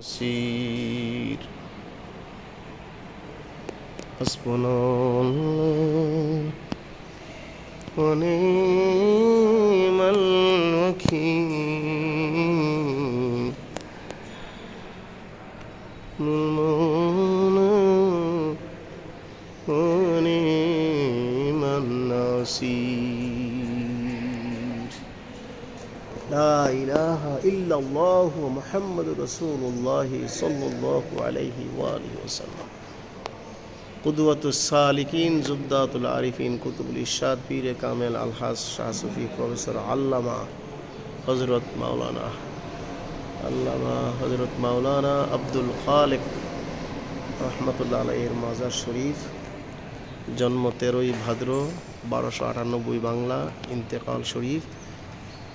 بصير حسبنا الله ونعم الوكيل المولى ونعم النصير لا إله إلا الله محمد رسول الله صلى الله عليه وآله وسلم قدوة السالكين زبدات العارفين كتب الإرشاد পীর কামেল আলহাজ শাহ সুফি প্রফেসর আল্লামা হজরত মাওলানা আল্লামা হজরত মাওলানা আব্দুল খালেক রহমতুল্লাহ আলাইয়ের মাজার শরীফ জন্ম তেরোই ভাদ্র বারোশো আটানব্বই বাংলা ইন্তেকাল শরীফ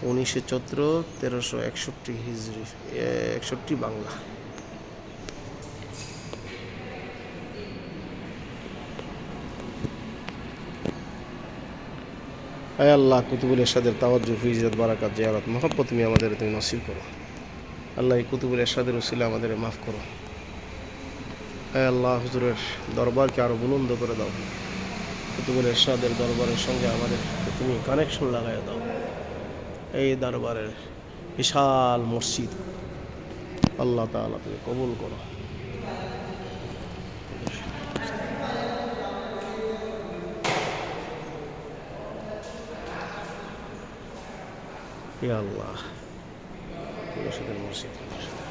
উনিশে চৈত্র তেরোশো একষট্টি হিজড়ি একষট্টি বাংলা। আয় আল্লাহ, কুতুবুল এরশাদের তাওয়াজ্জু ফিজত বারাকাত, জিয়ারত মহব্বত, তুমি আমাদের তুমি নসিব করো। আল্লাহ, এই কুতুবুল এরশাদের উসিলা আমাদের মাফ করো। আয় আল্লাহ, হুজুরের দরবারকে আরও বুলন্দ করে দাও। কুতুবুল এরশাদের দরবারের সঙ্গে আমাদের তুমি কানেকশন লাগাই দাও। এই দরবারের বিশাল মসজিদ। আল্লাহ তালা তুমি কবুল করো। আল্লাহ মসজিদ।